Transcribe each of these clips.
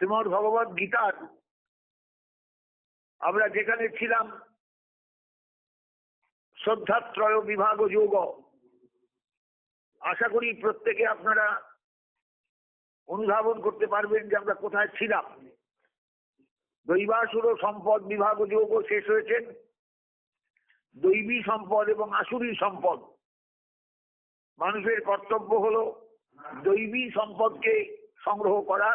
শ্রীমদ ভগবত গীতার আমরা যেখানে ছিলাম, শ্রদ্ধাত্রয় বিভাগ যোগ। আশা করি প্রত্যেকে আপনারা অনুধাবন করতে পারবেন যে আমরা কোথায় ছিলাম। দৈবাসুর সম্পদ বিভাগ যোগ শেষ হয়েছেন দৈবী সম্পদ এবং আসুরী সম্পদ। মানুষের কর্তব্য হলো দৈবী সম্পদকে সংগ্রহ করা।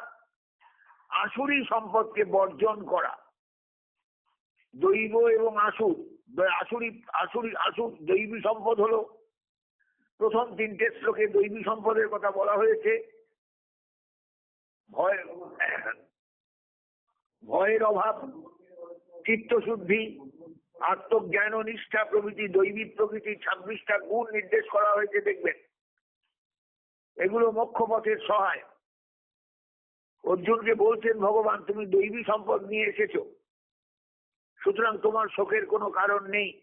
আসুরী সম্পদকে বর্জন করা। দৈব এবং আসুর, আসুরি আসুরি, আসুর, দৈবী সম্পদ হলো। প্রথম তিনটে শ্লোকে দৈবী সম্পদের কথা বলা হয়েছে। ভয়, ভয়ের অভাব, চিত্তশুদ্ধি, আত্মজ্ঞান ও নিষ্ঠা প্রভৃতি দৈবিক প্রকৃতির ছাব্বিশটা গুণ নির্দেশ করা হয়েছে। দেখবেন, এগুলো মোক্ষ পথের সহায়। অর্জুনকে বলছেন, ভগবান, তুমি দৈবী সম্পদ নিয়ে এসেছ। সুতরাং তোমার শোকের কোনো কারণ নেই।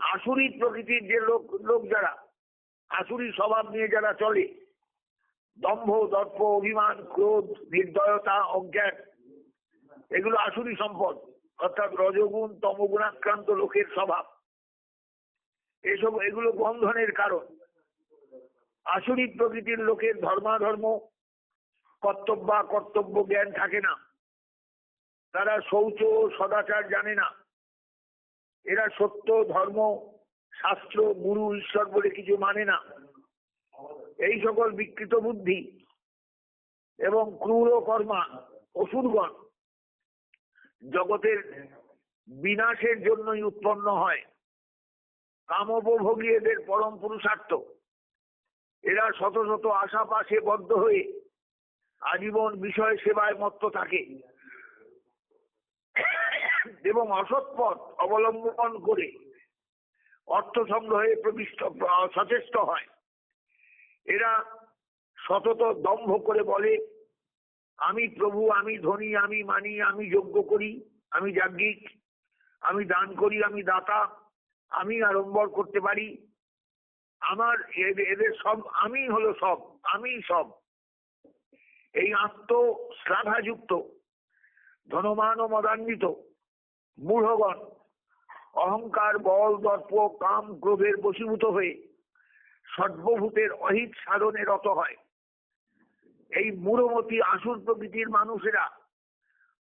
আসুরি প্রকৃতির যে লোক লোক যারা, আসুরি স্বভাব নিয়ে যারা চলে, দম্ভ, দর্প, অভিমান, ক্রোধ, নির্দয়তা, অজ্ঞান, এগুলো আসুরি সম্পদ, অর্থাৎ রজগুণ, তমগুণাক্রান্ত লোকের স্বভাব। এসব, এগুলো বন্ধনের কারণ। আসুরি প্রকৃতির লোকের ধর্মাধর্ম কর্তব্য কর্তব্য জ্ঞান থাকে না। তারা শৌচ সদাচার জানে না। এরা সত্য, ধর্ম, শাস্ত্র, গুরু, ঈশ্বর বলে কিছু মানে না। এই সকল বিকৃত বুদ্ধি এবং ক্রূর কর্মা, অসুরগণ, জগতের বিনাশের জন্যই উৎপন্ন হয়। কামোপভোগী এদের পরম পুরুষার্থ। এরা শত শত আশা পাশে বদ্ধ হয়ে আজীবন বিষয় সেবায় মত্ত থাকে। এবং অসৎ পথ অবলম্বন করে অর্থ সংগ্রহে প্রবিষ্ট, সচেষ্ট হয়। এরা সতত দম্ভ করে বলে, আমি প্রভু, আমি ধনী, আমি মানি, আমি যোগ্য করি, আমি যাজ্ঞিক, আমি দান করি, আমি দাতা, আমি আড়ম্বর করতে পারি। আমার এদের সব, আমি হলো সব আমি সব। এই আত্ম শ্লাঘাযুক্ত ধনমান ও মদান্বিত, মূঢ়গণ, অহংকার, বল দর্প কাম, ক্রোধের বশীভূত হয়ে সর্বভূতের অহিত সাধনে রত হয়। এই মূঢ়মতি আসুর প্রকৃতির মানুষেরা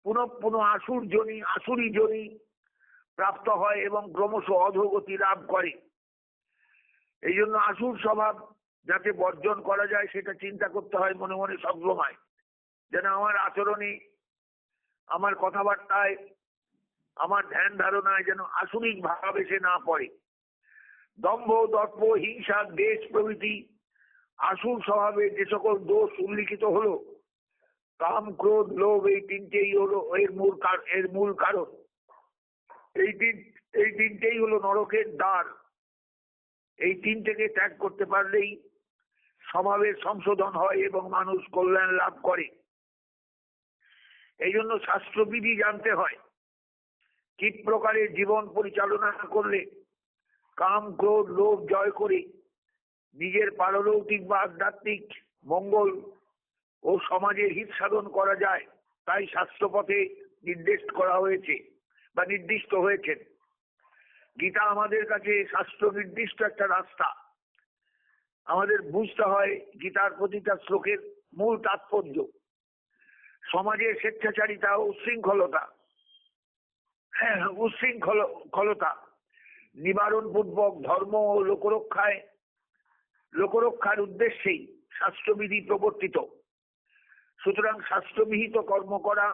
পুনঃ পুনঃ আসুর জনি আসুরি জনি প্রাপ্ত হয় এবং ক্রমশ অধোগতি লাভ করে। এই জন্য আসুর স্বভাব যাতে বর্জন করা যায় সেটা চিন্তা করতে হয় মনে মনে সবসময় যেন আমার আচরণে আমার কথাবার্তায়, আমার ধ্যান ধারণায় যেন আসুরিক ভাব এসে না পড়ে। দম্ভ, দর্প, হিংসা, দেশ, প্রভৃতি আসুর স্বভাবে যে সকল দোষ উল্লিখিত হলো, কাম, ক্রোধ, লোভ, এই তিনটেই হলো এর মূল এর মূল কারণ। এই তিন, এই তিনটেই হলো নরকের দ্বার। এই তিনটেকে ত্যাগ করতে পারলেই স্বভাবের সংশোধন হয় এবং মানুষ কল্যাণ লাভ করে। এই জন্য শাস্ত্রবিধি জানতে হয় কি প্রকারে জীবন পরিচালনা করলে কাম, ক্রোধ, লোভ, জয় করে নিজের পারলৌকিক বা আধ্যাত্মিক মঙ্গল ও সমাজের হিত সাধন করা যায়, তাই শাস্ত্রপথে নির্দেশ করা হয়েছে বা নির্দিষ্ট হয়েছেন। গীতা আমাদের কাছে শাস্ত্র নির্দিষ্ট একটা রাস্তা। আমাদের বুঝতে হয় গীতার প্রতিটা শ্লোকের মূল তাৎপর্য। সমাজের স্বেচ্ছাচারিতা উশৃঙ্খলতা উশৃঙ্খলতা নিবারণ পূর্বক ধর্ম ও লোকরক্ষায়, লোকরক্ষার উদ্দেশ্যেই শাস্ত্রবিধি প্রবর্তিত। সুতরাং শাস্ত্রবিহিত কর্ম করা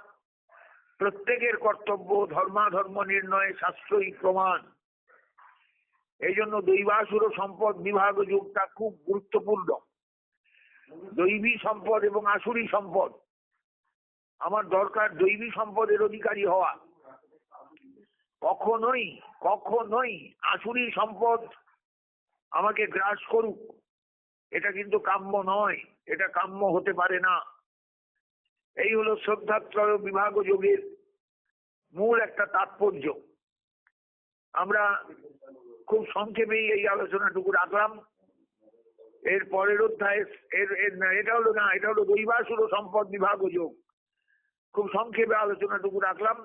প্রত্যেকের কর্তব্য ধর্মাধর্ম নির্ণয়ে শাস্ত্রই প্রমাণ। এই জন্য দৈবাসুর সম্পদ বিভাগ যুগটা খুব গুরুত্বপূর্ণ। দৈবী সম্পদ এবং আসুরি সম্পদ। আমার দরকার দৈবী সম্পদের অধিকারী হওয়া। কখনোই কখনোই আসুরি সম্পদ আমাকে গ্রাস করুক। এটা কিন্তু কাম্য নয়, এটা কাম্য হতে পারে না। এই হলো শ্রদ্ধাত্রয় বিভাগ যোগের মূল একটা তাৎপর্য। আমরা খুব সংক্ষেপেই এই আলোচনাটুকু রাখলাম। এর পরের অধ্যায় এর এটা হলো না, এটা হলো দৈবাসুর সম্পদ বিভাগ যোগ। খুব সংক্ষেপে আলোচনাটুকু রাখলাম।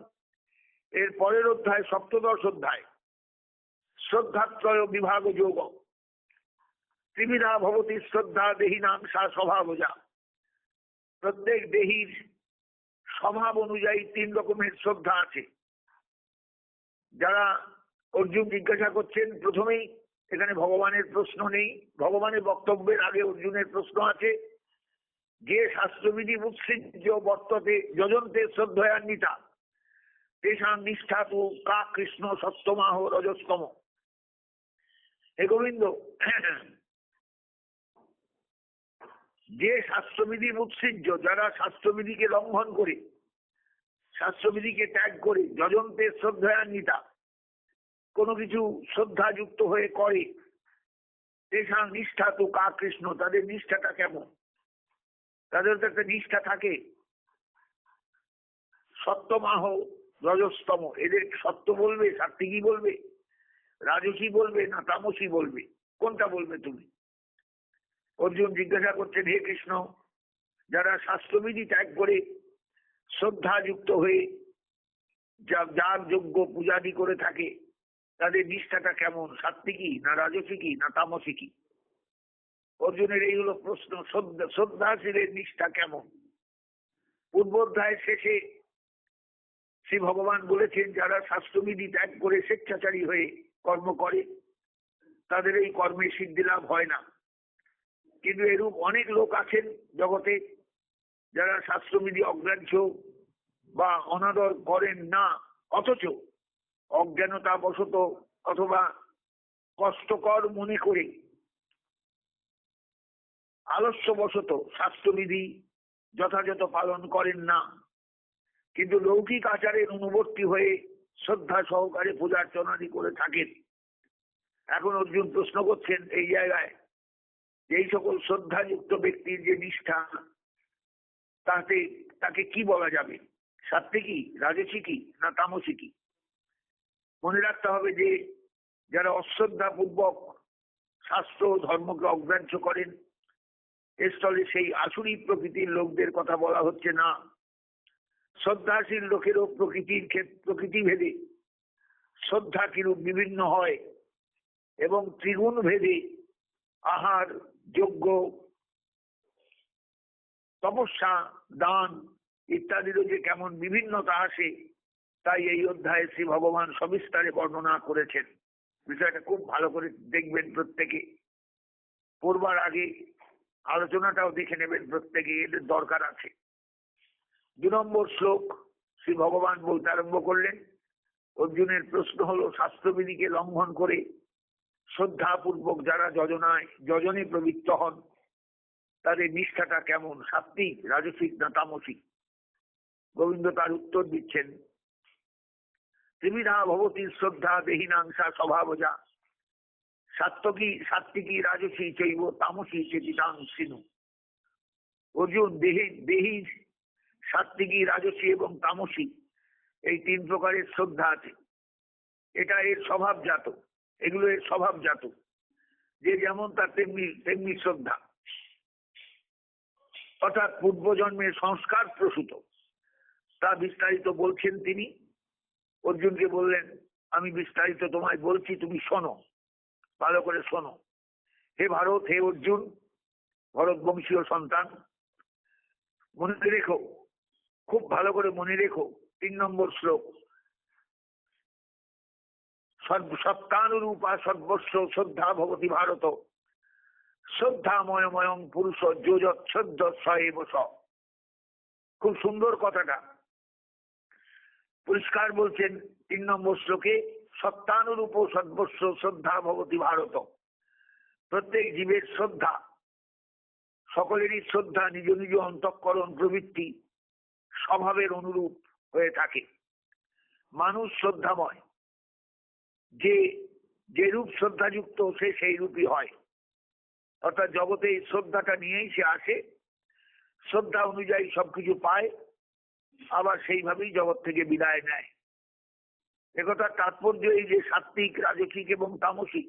এর পরের অধ্যায় সপ্তদশ অধ্যায়, শ্রদ্ধাত্রয় বিভাগ যোগ। ত্রিবিধা ভবতী শ্রদ্ধা দেহিনাং সা স্বভাবজা প্রত্যেক দেহীর স্বভাব অনুযায়ী তিন রকমের শ্রদ্ধা আছে। যারা অর্জুন জিজ্ঞাসা করছেন, প্রথমেই এখানে ভগবানের প্রশ্ন নেই। ভগবানের বক্তব্যের আগে অর্জুনের প্রশ্ন আছে। যে শাস্ত্রবিধি উৎসৃজ্য বর্ততে যজন্তে শ্রদ্ধয়ান্বিতা। তেষাং নিষ্ঠা তু কা কৃষ্ণ সপ্তমাহ রজস্তম। হে গোবিন্দ, যে শাস্ত্রবিধি উৎসৃজ্য, যারা শাস্ত্রবিধিকে লঙ্ঘন করে, শাস্ত্রবিধিকে ত্যাগ করে, যজন্তে শ্রদ্ধান্বিতা কোনো কিছু শ্রদ্ধাযুক্ত হয়ে করে, তেষাং নিষ্ঠা তো কা কৃষ্ণ, তাদের নিষ্ঠাটা কেমন? তাদের তো একটা নিষ্ঠা থাকে। সত্যমাহ রজস্তম, এদের সত্য বলবে সাত্বিকী বলবে, রাজসী বলবে না তামসী বলবে? কোনটা বলবে তুমি? অর্জুন জিজ্ঞাসা করছেন, হে কৃষ্ণ, যারা শাস্ত্রবিধি ত্যাগ করে শ্রদ্ধাযুক্ত হয়ে যার যোগ্য পূজাদি করে থাকে তাদের নিষ্ঠাটা কেমন? সাত্বিকী না রাজসিকী না তামসিকী অর্জুনের এই হলো প্রশ্ন শ্রদ্ধাশীলের নিষ্ঠা কেমন? পূর্বোধ্যায়ের শেষে শ্রী ভগবান বলেছেন, যারা শাস্ত্রবিধি ত্যাগ করে স্বেচ্ছাচারী হয়ে কর্ম করে, তাদের এই কর্মে সিদ্ধি লাভ হয় না। কিন্তু এরূপ অনেক লোক আছেন জগতে, যারা শাস্ত্রবিধি অগ্রাহ্য বা অনাদর করেন না, অথচ অজ্ঞানতা বশত অথবা কষ্টকর মনে করে আলস্য বশত স্বাস্থ্যবিধি যথাযথ পালন করেন না। কিন্তু লৌকিক আচারের অনুবর্তী হয়ে শ্রদ্ধা সহকারে পূজার্চনাদি করে থাকেন। এখন অর্জুন প্রশ্ন করছেন এই জায়গায় এই সকল শ্রদ্ধাযুক্ত ব্যক্তির যে নিষ্ঠা, তাতে তাকে কি বলা যাবে? সাত্বিকী রাজসিকী না তামসিকী? মনে রাখতে হবে যে যারা অশ্রদ্ধা পূর্বক শাস্ত্র ধর্মকে অগ্রাহ্য করেন এর স্থলে সেই আসুরি প্রকৃতির লোকদের কথা বলা হচ্ছে না। শ্রদ্ধাশীল লোকেরও প্রকৃতির প্রকৃতি ভেদে শ্রদ্ধা কিরূপ বিভিন্ন হয় এবং ত্রিগুণ ভেদে আহার যোগ্য তপস্যা, দান ইত্যাদিরও যে কেমন বিভিন্নতা আসে তাই এই অধ্যায়ে শ্রী ভগবান সবিস্তারে বর্ণনা করেছেন। বিষয়টা খুব ভালো করে দেখবেন প্রত্যেকে। পড়বার আগে আলোচনাটাও দেখে নেবেন প্রত্যেকে, এদের দরকার আছে। দু নম্বর শ্লোক, শ্রী ভগবান বলতে আরম্ভ করলেন, অর্জুনের প্রশ্ন হলো, শাস্ত্রবিধিকে লঙ্ঘন করে শ্রদ্ধাপূর্বক যারা যজনায়, যজনে প্রবৃত্ত হন, তাদের নিষ্ঠাটা কেমন? সাত্বিক রাজসিক না তামসিক? গোবিন্দ তার উত্তর দিচ্ছেন ত্রিবিধা ভবতী শ্রদ্ধা দেহিনাংসা স্বভাবজা সাত্তকী সাত্বিকী রাজসী চৈব তামসী চেতিতাং সিনু। অর্জুন, দেহে, দেহি সাত্বিকী রাজসী এবং তামসী, এই তিন প্রকারের শ্রদ্ধা আছে। এটা এর স্বভাবজাত, এগুলো এর স্বভাবজাত। যে যেমন তার তেমনি তেমনি শ্রদ্ধা। অর্থাৎ পূর্বজন্মের সংস্কার প্রসূত। তা বিস্তারিত বলছেন তিনি। অর্জুনকে বললেন, আমি বিস্তারিত তোমায় বলছি, তুমি শোনো, ভালো করে শোনো। হে ভারত, হে অর্জুন ভরত বংশীয় সন্তান, মনে রেখো, খুব ভালো করে মনে রেখো, তিন নম্বর শ্লোক। সত্তানুরূপা সর্বস্ব শ্রদ্ধা ভগবতী ভারত। শ্রদ্ধাময়ময়ং পুরুষ যোজত শ্রদ্ধ সএব খুব সুন্দর কথাটা। পরিষ্কার বলছেন তিন নম্বর শ্লোকে, সত্তানুরূপ সর্বস্ব শ্রদ্ধা ভগবতী ভারত। প্রত্যেক জীবের শ্রদ্ধা, সকলেরই শ্রদ্ধা নিজ নিজ অন্তঃকরণ প্রবৃত্তি স্বভাবের অনুরূপ হয়ে থাকে। মানুষ শ্রদ্ধাময়। যে যে রূপ শ্রদ্ধাযুক্ত সে সেই রূপই হয়। অর্থাৎ জগতে এই শ্রদ্ধাটা নিয়েই সে আসে। শ্রদ্ধা অনুযায়ী সবকিছু পায়। আবার সেইভাবেই জগৎ থেকে বিদায় নেয়। একথার তাৎপর্য এই যে সাত্বিক রাজসিক এবং তামসিক,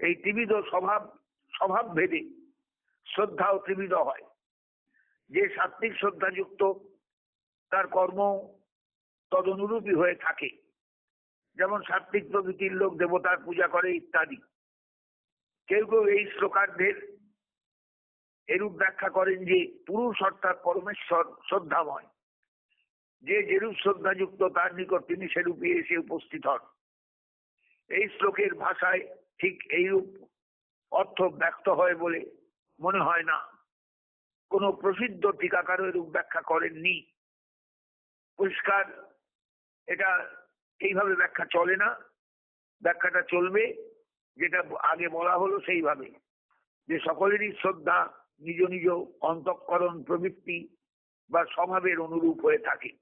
এই ত্রিবিধ স্বভাব স্বভাব ভেদে শ্রদ্ধাও ত্রিবিধ হয়। যে সাত্বিক শ্রদ্ধাযুক্ত তার কর্ম তদনুরূপী হয়ে থাকে, যেমন সাত্বিক প্রকৃতির লোক দেবতার পূজা করে ইত্যাদি। কেউ কেউ এই শ্লোকার্ধের এরূপ ব্যাখ্যা করেন যে পুরুষ অর্থাৎ পরমেশ্বর শ্রদ্ধাময়। যে যেরূপ শ্রদ্ধাযুক্ত তার নিকট তিনি সেরূপে এসে উপস্থিত হন। এই শ্লোকের ভাষায় ঠিক এইরূপ অর্থ ব্যক্ত হয় বলে মনে হয় না। কোন প্রসিদ্ধ টিকাকারও এরূপ ব্যাখ্যা করেননি। পরিষ্কার, এটা এইভাবে ব্যাখ্যা চলে না। ব্যাখ্যাটা চলবে, যেটা আগে বলা হলো সেইভাবে। যে সকলেরই শ্রদ্ধা নিজ নিজ অন্তঃকরণ প্রবৃত্তি বা স্বভাবের অনুরূপ হয়ে থাকে।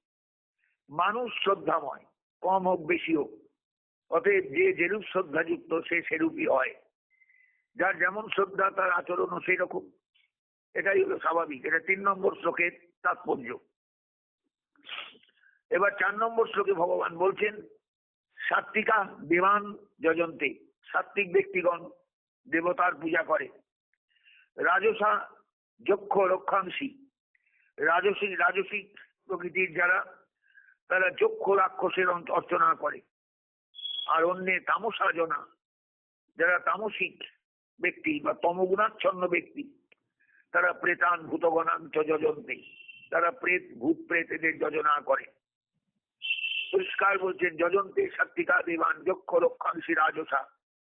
মানুষ শ্রদ্ধাময়, কম হোক বেশি হোক। অতএব যে যেরূপ শ্রদ্ধাযুক্ত সে সেরূপই হয়। যার যেমন শ্রদ্ধা, তার আচরণও সেই রকম এটাই হলো স্বাভাবিক। এটা তিন নম্বর শ্লোকের তাৎপর্য। এবার চার নম্বর শ্লোকে ভগবান বলছেন, সাত্বিকা বিমান যজন্তে। সাত্বিক ব্যক্তিগণ দেবতার পূজা করে। রাজসা যক্ষ রক্ষাংশী। রাজসিক রাজসিক প্রকৃতির যারা তারা যক্ষ রাক্ষসের অর্চনা করে। আর অন্যে তামসাজনা যারা তামসিক ব্যক্তি বা তমগুণাচ্ছন্ন ব্যক্তি, তারা প্রেতান ভূতগণাঞ্চ যজন্তে। তারা প্রেত, ভূত প্রেত এদের যোজনা করে। পরিষ্কার বলছেন, যজন্তে সাত্বিকা দেবান, যক্ষ রক্ষাংশী রাজসা।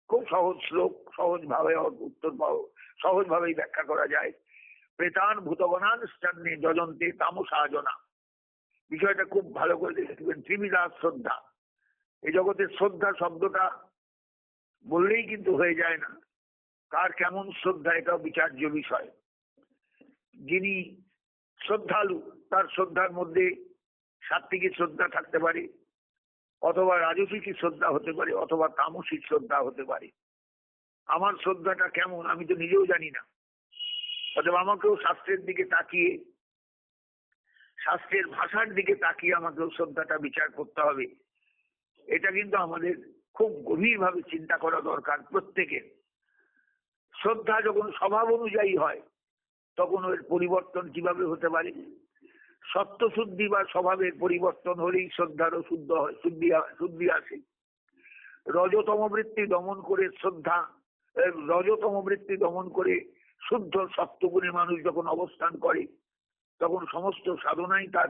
খুব সহজ শ্লোক, সহজ ভাবে উত্তর পাও সহজ ভাবেই ব্যাখ্যা করা যায়। প্রেতান ভূতগণান স্থানে যজন্তে তামসাজনা বিষয়টা খুব ভালো করে দেখবেন ত্রিবিধা শ্রদ্ধা। এই জগতের শ্রদ্ধা শব্দটা বললেই কিন্তু হয়ে যায় না। কার কেমন শ্রদ্ধা এটাও বিচার্য বিষয়। যিনি শ্রদ্ধালু, তার শ্রদ্ধার মধ্যে সাত্বিকী শ্রদ্ধা থাকতে পারে, অথবা রাজসিকী শ্রদ্ধা হতে পারে, অথবা তামসিক শ্রদ্ধা হতে পারে। আমার শ্রদ্ধাটা কেমন আমি তো নিজেও জানি না। অথবা আমাকেও শাস্ত্রের দিকে তাকিয়ে শাস্ত্রের ভাষার দিকে তাকিয়ে আমাকেও শ্রদ্ধাটা বিচার করতে হবে। এটা কিন্তু আমাদের খুব গভীরভাবে চিন্তা করা দরকার প্রত্যেকের। শ্রদ্ধা যখন স্বভাব অনুযায়ী হয়, তখন ওর পরিবর্তন কীভাবে হতে পারে? সত্য শুদ্ধি বা স্বভাবের পরিবর্তন হলেই শ্রদ্ধারও শুদ্ধ হয়, শুদ্ধি শুদ্ধি আসে। রজতম বৃত্তি দমন করে শ্রদ্ধা রজতম বৃত্তি দমন করে শুদ্ধ সপ্তগুণে মানুষ যখন অবস্থান করে তখন সমস্ত সাধনাই তার,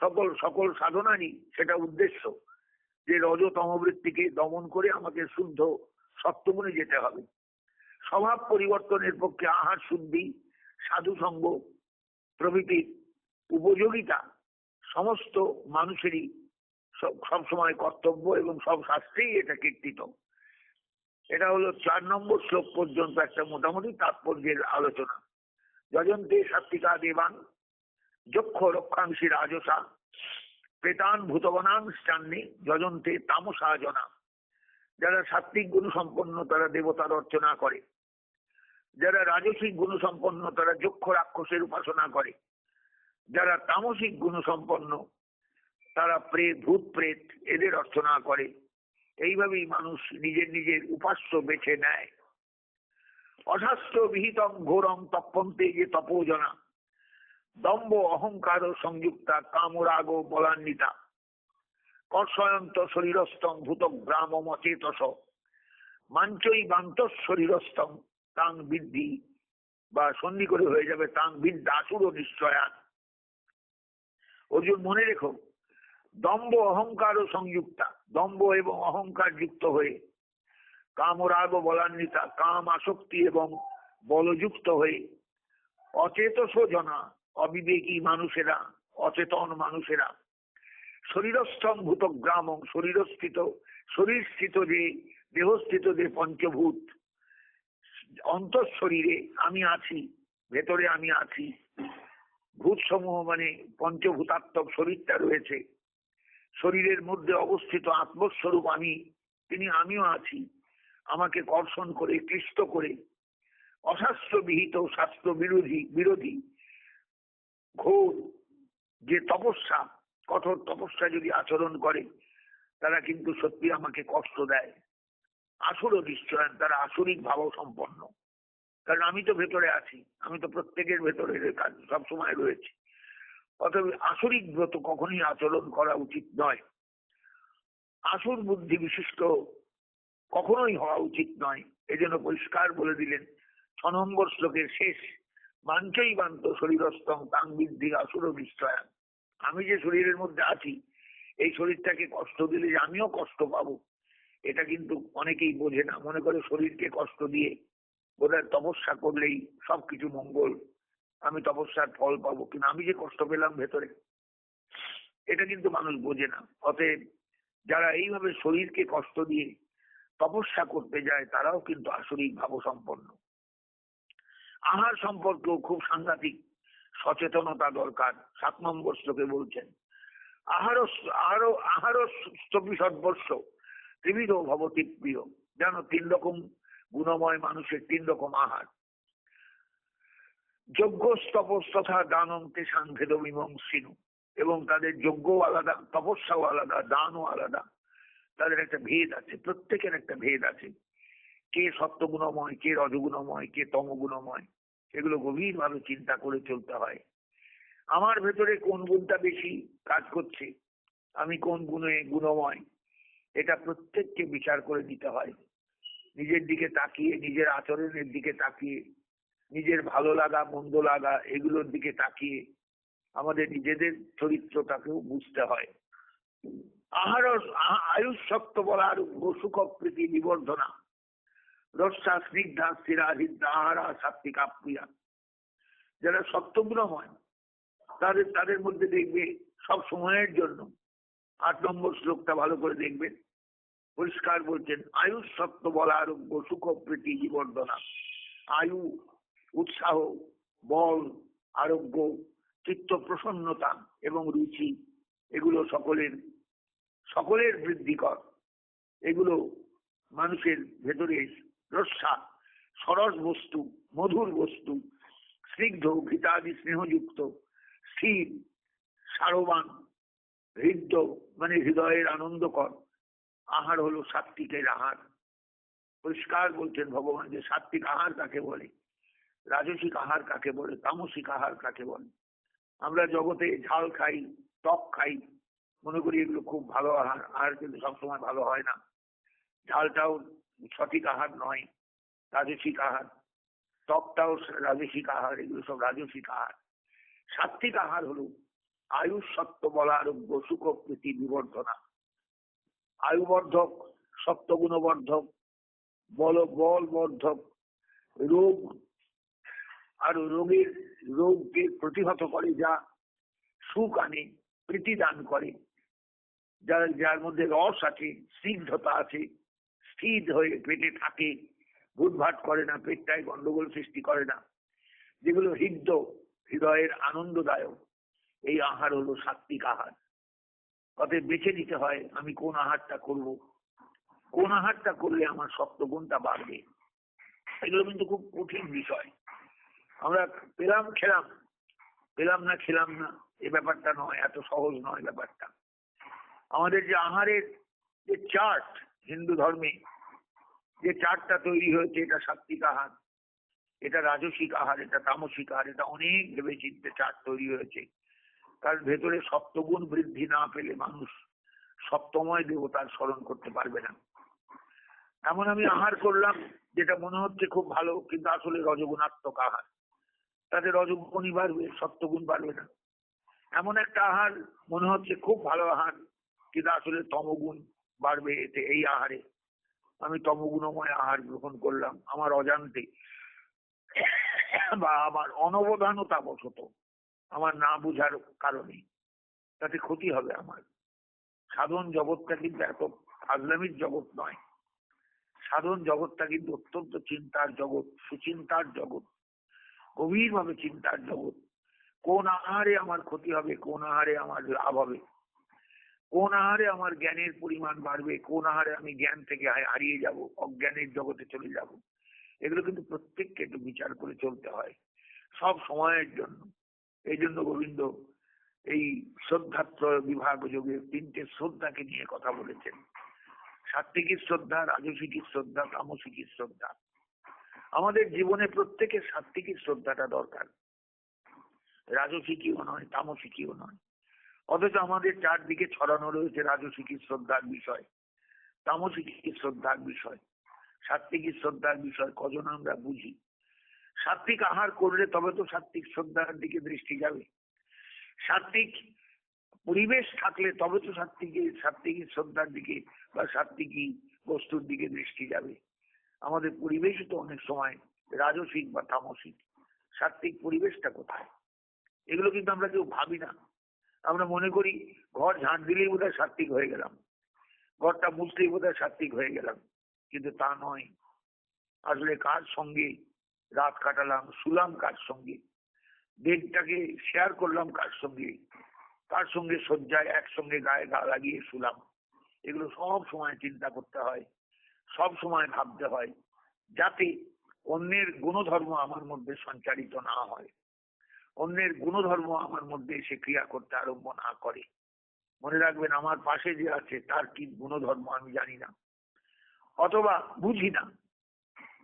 সকল সকল সাধনারই সেটা উদ্দেশ্য। যে রজতম বৃত্তিকে দমন করে আমাকে শুদ্ধ সপ্তগুণে যেতে হবে। স্বভাব পরিবর্তনের পক্ষে আহার শুদ্ধি, সাধু সঙ্গ প্রভৃতির উপযোগিতা সমস্ত মানুষেরই সব- সবসময় কর্তব্য এবং সব শাস্ত্রেই এটা কীর্তিত। এটা হলো চার নম্বর শ্লোক পর্যন্ত একটা মোটামুটি তাৎপর্যের আলোচনা। যজন্তে সাত্বিকা দেবান যক্ষ রক্ষাংশী রাজসা প্রেতান ভূতগণাং স্থানে যজন্তে তামসা জনা যারা সাত্বিক গুণ সম্পন্ন তারা দেবতার অর্চনা করে। যারা রাজসিক গুণ সম্পন্ন তারা যক্ষ রাক্ষসের উপাসনা করে। যারা তামসিক গুণ সম্পন্ন তারা প্রেত ভূত প্রেত এদের অর্চনা করে। এইভাবেই মানুষ নিজের নিজের উপাস্য বেছে নেয়। অশাস্ত্র বিহিতম ঘোরম তপন্তে যে তপোজনা। দম্ভ অহংকার সংযুক্তা কামরাগ বলান্বিতা শরীরস্থম ভূত গ্রাম অচেতস মাঞ্চই বান্ত শরীরস্থম তাং বৃদ্ধি। বা সন্ধি করে হয়ে যাবে তাং বিদ্যা আসুর নিশ্চয়ান অর্জুন, মনে রেখো, দম্ভ অহংকার ও সংযুক্তা, দম্ভ এবং অহংকার যুক্ত হয়ে কামরাগ বলান্বিতা কাম আসক্তি এবং বলযুক্ত হয়ে অচেতস জনা অবিবেকী মানুষেরা, অচেতন মানুষেরা। শরীরস্থম ভূত গ্রাম শরীরস্থিত শরীরস্থিত যে, দেহস্থিত যে পঞ্চভূত, অন্তঃশরীরে আমি আছি, ভেতরে আমি আছি। ভূত সমূহ মানে পঞ্চভূতাত্মক শরীরটা রয়েছে। শরীরের মধ্যে অবস্থিত আত্মস্বরূপ আমি, তিনি আমিও আছি। আমাকে কর্ষণ করে, ক্লিষ্ট করে অশাস্ত্র বিহিত শাস্ত্র বিরোধী বিরোধী ঘোর যে তপস্যা, কঠোর তপস্যা যদি আচরণ করে, তারা কিন্তু সত্যি আমাকে কষ্ট দেয়। আসুর নিশ্চয়ন তারা আসরিক ভাব সম্পন্ন। কারণ আমি তো ভেতরে আছি, আমি তো প্রত্যেকের ভেতরে সবসময় রয়েছে। অতএব আসরিক ব্রত কখনই আচরণ করা উচিত নয়। আসুর বুদ্ধি বিশিষ্ট কখনোই হওয়া উচিত নয়। এজন্য পরিষ্কার বলে দিলেন ছ নম্বর শ্লোকের শেষ মাঞ্চই বান্ত শরীরস্তম তাং বৃদ্ধি আসুর বিস্ময়ান। আমি যে শরীরের মধ্যে আছি, এই শরীরটাকে কষ্ট দিলে যে আমিও কষ্ট পাবো, এটা কিন্তু অনেকেই বোঝে না। মনে করে শরীরকে কষ্ট দিয়ে বোধহয় তপস্যা করলেই সবকিছু মঙ্গল, আমি তপস্যার ফল পাবো কিন্তু আমি যে কষ্ট পেলাম ভেতরে, এটা কিন্তু মানুষ বোঝে না। অতএব যারা এইভাবে শরীরকে কষ্ট দিয়ে তপস্যা করতে যায়, তারাও কিন্তু আসরিক ভাবসম্পন্ন। আহার সম্পর্কেও খুব সাংঘাতিক সচেতনতা দরকার। সাত নম্বর শ্লোকে বলছেন আহার আহার আহার স্থপিসদ্বর্ষ ত্রিবিধ ভবতি প্রিয় জানো, তিন রকম গুণময় মানুষের তিন রকম আহার। যজ্ঞ, তপস তথা দানন্তে সাংঘেদ মীমাংসিনু। এবং তাদের যজ্ঞও আলাদা, তপস্যাও আলাদা, দানও আলাদা। তাদের একটা ভেদ আছে, প্রত্যেকের একটা ভেদ আছে। কে সত্যগুণময়, কে রজগুণময়, কে তমগুণময় এগুলো গভীরভাবে চিন্তা করে চলতে হয়। আমার ভেতরে কোন গুণটা বেশি কাজ করছে? আমি কোন গুণে গুণময়? এটা প্রত্যেককে বিচার করে দিতে হয়। নিজের দিকে তাকিয়ে, নিজের আচরণের দিকে তাকিয়ে, নিজের ভালো লাগা, মন্দ লাগা, এগুলোর দিকে তাকিয়ে আমাদের নিজেদের চরিত্রটাকেও বুঝতে হয়। আহার আয়ুষ শক্ত বলার সুখ প্রীতি বিবর্ধনা রসা স্নিগ্ধা স্থিরাহিদ্যা আহারা সাত্বিকা প্রিয়া যারা সত্যগুণময় তাদের তাদের মধ্যে দেখবে সব সময়ের জন্য আট নম্বর শ্লোকটা ভালো করে দেখবেন। পরিষ্কার বলছেন আয়ুষ সত্য বলা আরোগ্য সুখ প্রীতি বিবর্ধনা আয়ু, উৎসাহ, বল, আরোগ্য, চিত্ত প্রসন্নতা এবং রুচি, এগুলো সকলের সকলের বৃদ্ধিকর এগুলো মানুষের ভেতরে রসা সরস বস্তু, মধুর বস্তু, স্নিগ্ধ ঘৃতাদি স্নেহযুক্ত, স্থির, সারবান, হৃদ্য মানে হৃদয়ের আনন্দকর, আহার হলো সাত্বিকের আহার। পরিষ্কার বলছেন ভগবান যে সাত্বিক আহার কাকে বলে? রাজসিক আহার কাকে বলে? তামসিক আহার কাকে বলে? আমরা জগতে ঝাল খাই, টক খাই, মনে করি এগুলো খুব ভালো আহার আহার কিন্তু সবসময় ভালো হয় না। ঝালটাও সঠিক আহার নয়, রাজসিক আহার টকটাও রাজসিক আহার, এগুলো সব রাজসিক আহার। সাত্বিক আহার হলো আয়ুষ সত্য বলা আরোগ্য, সুখ প্রীতি বিবর্ধনা। আয়ুবর্ধক সপ্তগুণবর্ধক বল বলবর্ধক রোগ আর রোগের রোগকে প্রতিহত করে যা সুখ আনে, প্রীতি দান করে। যার যার মধ্যে রস আছে, স্নিগ্ধতা আছে স্থির হয়ে পেটে থাকে। ভুটভাট করে না, পেটটায় গন্ডগোল সৃষ্টি করে না। যেগুলো হৃদ্য, হৃদয়ের আনন্দদায়ক, এই আহার হলো সাত্বিক আহার। অতএব বেছে নিতে হয়, আমি কোন আহারটা করব? কোন আহারটা করলে আমার শক্ত গুণটা বাড়বে? এগুলো কিন্তু খুব কঠিন বিষয়। আমরা পেলাম, খেলাম। পেলাম না, খেলাম না, এ ব্যাপারটা নয়, এত সহজ নয় ব্যাপারটা। আমাদের যে আহারের যে চার্ট হিন্দু ধর্মে যে চারটা তৈরি হয়েছে, এটা সাত্বিক আহার, এটা রাজসিক আহার, এটা তামসিক আহার, এটা অনেক ভেবে চিন্তে চার্ট তৈরি হয়েছে। কারণ ভেতরে সপ্তগুণ বৃদ্ধি না পেলে মানুষ সপ্তময় দেবতার স্মরণ করতে পারবে না। এমন আমি আহার করলাম, যেটা মনে হচ্ছে খুব ভালো, কিন্তু আসলে রজগুণাত্মক আহার। তাতে রজগুণই বাড়বে, সপ্তগুণ বাড়বে না। এমন একটা আহার মনে হচ্ছে খুব ভালো আহার, কিন্তু আসলে তমগুণ বাড়বে এতে এই আহারে। আমি তমগুণময় আহার গ্রহণ করলাম, আমার অজান্তে। বা আমার অনবধানতা বশত আমার না বুঝার কারণে। তাতে ক্ষতি হবে আমার। সাধন জগৎটা কিন্তু এত ফাজলামির জগৎ নয়। সাধন জগৎটা কিন্তু অত্যন্ত চিন্তার জগৎ, সুচিন্তার জগৎ, গভীরভাবে চিন্তার জগৎ। কোন আহারে আমার ক্ষতি হবে, কোন আহারে আমার লাভ হবে। কোন আহারে আমার জ্ঞানের পরিমাণ বাড়বে, কোন আহারে আমি জ্ঞান থেকে হারিয়ে যাব, অজ্ঞানের জগতে চলে যাব। এগুলো কিন্তু প্রত্যেককে একটু বিচার করে চলতে হয়, সব সময়ের জন্য। এই জন্য গোবিন্দ এই শ্রদ্ধাত্র বিভাগ যোগে তিনটে শ্রদ্ধাকে নিয়ে কথা বলেছেন। সাত্বিকীর শ্রদ্ধা, রাজসিকীর শ্রদ্ধা, তামসিকীর শ্রদ্ধা। আমাদের জীবনে প্রত্যেকের সাত্বিকের শ্রদ্ধাটা দরকার। রাজসিকীও নয়, তামসিকীও নয়। অথচ আমাদের চারদিকে ছড়ানো রয়েছে রাজসিকী শ্রদ্ধার বিষয় তামসিকী শ্রদ্ধার বিষয় সাত্বিকী শ্রদ্ধার বিষয়, কজন আমরা বুঝি। সাত্বিক আহার করলে তবে তো সাত্বিক শ্রদ্ধার দিকে দৃষ্টি যাবে। সাত্বিক পরিবেশ থাকলে তবে তো সাত্বিকী সাত্বিকী শ্রদ্ধার দিকে বা সাত্বিকী বস্তুর দিকে দৃষ্টি যাবে। আমাদের পরিবেশই তো অনেক সময় রাজসিক বা তামসিক। সাত্বিক পরিবেশটা কোথায়? এগুলো কিন্তু আমরা কেউ ভাবি না। আমরা মনে করি ঘর ঝাঁট দিলেই বোধহয় সাত্বিক হয়ে গেলাম। ঘরটা মুছলেই বোধহয় সাত্বিক হয়ে গেলাম। কিন্তু তা নয়। আসলে কার সঙ্গে রাত কাটালাম, শুলাম কার সঙ্গে? বেডটাকে শেয়ার করলাম কার সঙ্গে? কার সঙ্গে শয্যায় একসঙ্গে গায়ে গা লাগিয়ে শুলাম? এগুলো সব সময় চিন্তা করতে হয়, সব সময় ভাবতে হয়, যাতে অন্যের গুণধর্ম আমার মধ্যে সঞ্চারিত না হয়। অন্যের গুণধর্ম আমার মধ্যে এসে ক্রিয়া করতে আরম্ভ না করে। মনে রাখবেন, আমার পাশে যে আছে, তার কি গুণধর্ম আমি জানি না। অথবা বুঝি না।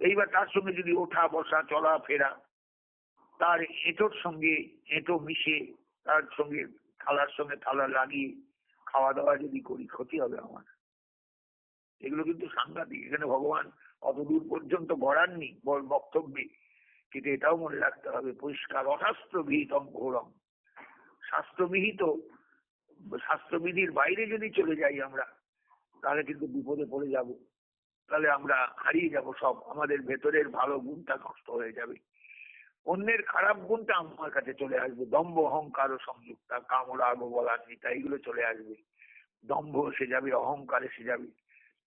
এইবার তার সঙ্গে যদি ওঠা, বসা, চলা, ফেরা, তার এঁটোর সঙ্গে এঁটো মিশে, তার সঙ্গে থালার সঙ্গে থালা লাগিয়ে খাওয়া দাওয়া যদি করি, ক্ষতি হবে আমার। এগুলো কিন্তু সাংঘাতিক। এখানে ভগবান অত দূর পর্যন্ত গড়াননি, বক্তব্যে। কিন্তু এটাও মনে রাখতে হবে, পরিষ্কার অশাস্ত্রবিহিতম ঘোরম। শাস্ত্রবিহিত স্বাস্থ্যবিধির বাইরে যদি চলে যাই আমরা, তাহলে কিন্তু বিপদে পড়ে যাব। তাহলে আমরা হারিয়ে যাব সব, আমাদের ভেতরের ভালো গুণটা নষ্ট হয়ে যাবে। অন্যের খারাপ গুণটা আমার কাছে চলে আসবে, দম্ভ, অহংকার ও সংযুক্তা কামরাগ বলান্বিতা এগুলো চলে আসবে। দম্ভ এসে যাবে, অহংকার এসে যাবে,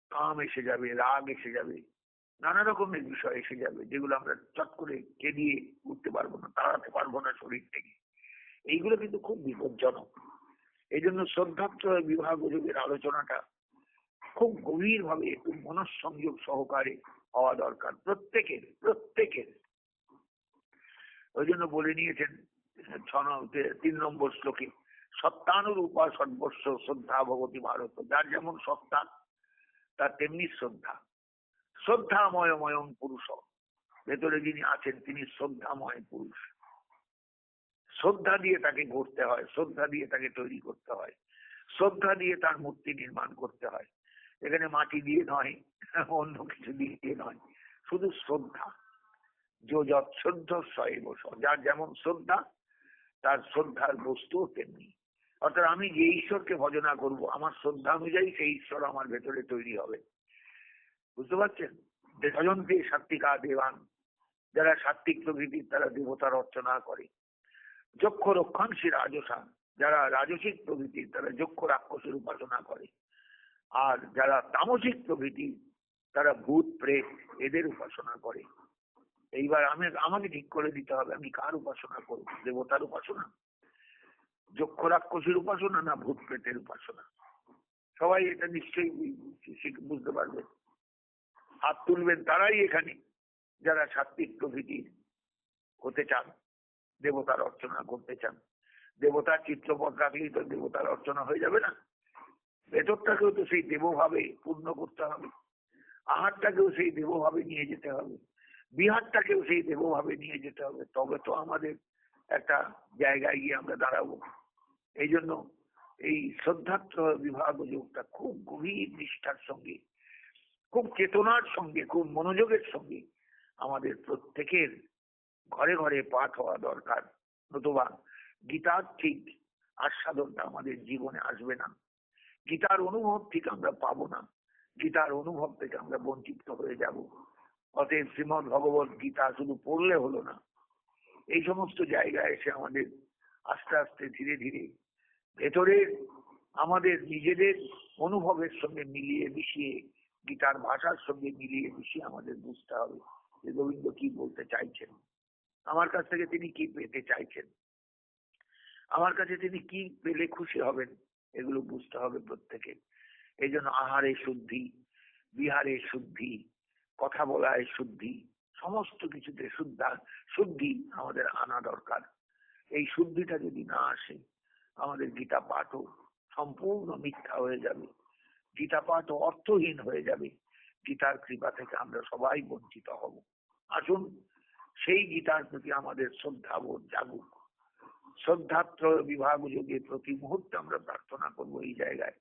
কাম এসে যাবে, রাগ এসে যাবে। নানা রকমের বিষয় এসে যাবে, যেগুলো আমরা চট করে কেঁদিয়ে উঠতে পারব না, তাড়াতে পারব না শরীর থেকে। এইগুলো কিন্তু খুব বিপজ্জনক। এই জন্য শ্রদ্ধাত্র বিভাগ যোগের আলোচনাটা খুব গভীর ভাবে একটু মনঃসংযোগ সহকারে হওয়া দরকার, প্রত্যেকের প্রত্যেকের। ওই জন্য বলে নিয়েছেন ছ তিন নম্বর শ্লোকে, সত্তানুরূপা সর্বস্ব শ্রদ্ধা ভগবতী ভারত। যার যেমন সত্তা, তার তেমনি শ্রদ্ধা। শ্রদ্ধাময়ময়ম পুরুষ। ভেতরে যিনি আছেন, তিনি শ্রদ্ধাময় পুরুষ। শ্রদ্ধা দিয়ে তাকে গড়তে হয়, শ্রদ্ধা দিয়ে তাকে তৈরি করতে হয়, শ্রদ্ধা দিয়ে তার মূর্তি নির্মাণ করতে হয়। এখানে মাটি দিয়ে নয়, অন্য কিছু দিয়ে নয়, শুধু শ্রদ্ধা। যার যেমন শ্রদ্ধা, তার শ্রদ্ধার বস্তু তেমনি। অর্থাৎ আমি যে ঈশ্বরকে ভজনা করব, আমার শ্রদ্ধা অনুযায়ী সেই ঈশ্বর আমার ভেতরে তৈরি হবে। বুঝতে পারছেন? দেশজনকে সাত্বিকা দেবান যারা সাত্বিক প্রকৃতির তারা দেবতার অর্চনা করে। যক্ষ রক্ষাংশী রাজসা, যারা রাজসিক প্রকৃতির তারা যক্ষ রাক্ষসের উপাসনা করে। আর যারা তামসিক প্রকৃতি তারা ভূত, প্রেত এদের উপাসনা করে। এইবার আমি, আমাকে ঠিক করে দিতে হবে, আমি কার উপাসনা করব? দেবতার উপাসনা? যক্ষ রাক্ষসের উপাসনা না ভূত, প্রেতের উপাসনা? সবাই এটা নিশ্চয়ই বুঝতে পারবে। হাত তুলবেন তারাই এখানে। যারা সাত্বিক প্রকৃতির হতে চান, দেবতার অর্চনা করতে চান দেবতার চিত্রপট রাখলেই তো দেবতার অর্চনা হয়ে যাবে না। ভেতরটাকেও তো সেই দেবভাবে পূর্ণ করতে হবে। আহারটাকেও সেই দেবভাবে নিয়ে যেতে হবে। বিহারটাকেও সেই দেবভাবে নিয়ে যেতে হবে। তবে তো আমাদের একটা জায়গায় গিয়ে আমরা দাঁড়াবো। এই জন্য এই শ্রদ্ধাত্র বিভাগ যোগটা খুব গভীর নিষ্ঠার সঙ্গে খুব চেতনার সঙ্গে, খুব মনোযোগের সঙ্গে আমাদের প্রত্যেকের ঘরে ঘরে পাঠ হওয়া দরকার। নতুবা গীতার ঠিক আস্বাদনটা আমাদের জীবনে আসবে না। গীতার অনুভব ঠিক আমরা পাবো না। গীতার অনুভব থেকে আমরা বঞ্চিত হয়ে যাব। অতএব শ্রীমদ ভগবত গীতা শুধু পড়লে হলো না, এই সমস্ত জায়গায় এসে আমাদের আস্তে আস্তে ধীরে ধীরে ভেতরের আমাদের নিজেদের অনুভবের সঙ্গে মিলিয়ে মিশিয়ে গীতার ভাষার সঙ্গে মিলিয়ে মিশিয়ে আমাদের বুঝতে হবে যে গোবিন্দ কি বলতে চাইছেন। আমার কাছ থেকে তিনি কি পেতে চাইছেন? আমার কাছে তিনি কি পেলে খুশি হবেন? এগুলো বুঝতে হবে প্রত্যেকে। এই জন্য আহারে শুদ্ধি, বিহারে শুদ্ধি, কথা বলায় শুদ্ধি, সমস্ত কিছুতে শুদ্ধা, শুদ্ধি আমাদের আনা দরকার। এই শুদ্ধিটা যদি না আসে, আমাদের গীতা পাঠও সম্পূর্ণ মিথ্যা হয়ে যাবে। গীতা পাঠ অর্থহীন হয়ে যাবে। গীতার কৃপা থেকে আমরা সবাই বঞ্চিত হব। আসুন, সেই গীতার প্রতি আমাদের শ্রদ্ধা বোধ জাগুক। শ্রদ্ধাত্র বিভাগ যোগে প্রতি মুহূর্তে আমরা প্রার্থনা করব এই জায়গায়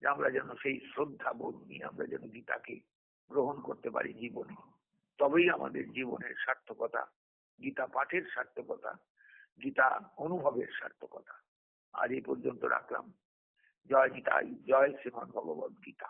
যে আমরা যেন সেই শ্রদ্ধা বোধ নিয়ে আমরা যেন গীতাকে গ্রহণ করতে পারি জীবনে। তবেই আমাদের জীবনের সার্থকতা, গীতা পাঠের সার্থকতা, গীতা অনুভবের সার্থকতা। আজ এই পর্যন্ত রাখলাম। জয় গীতা জয় শ্রীমদ ভগবত গীতা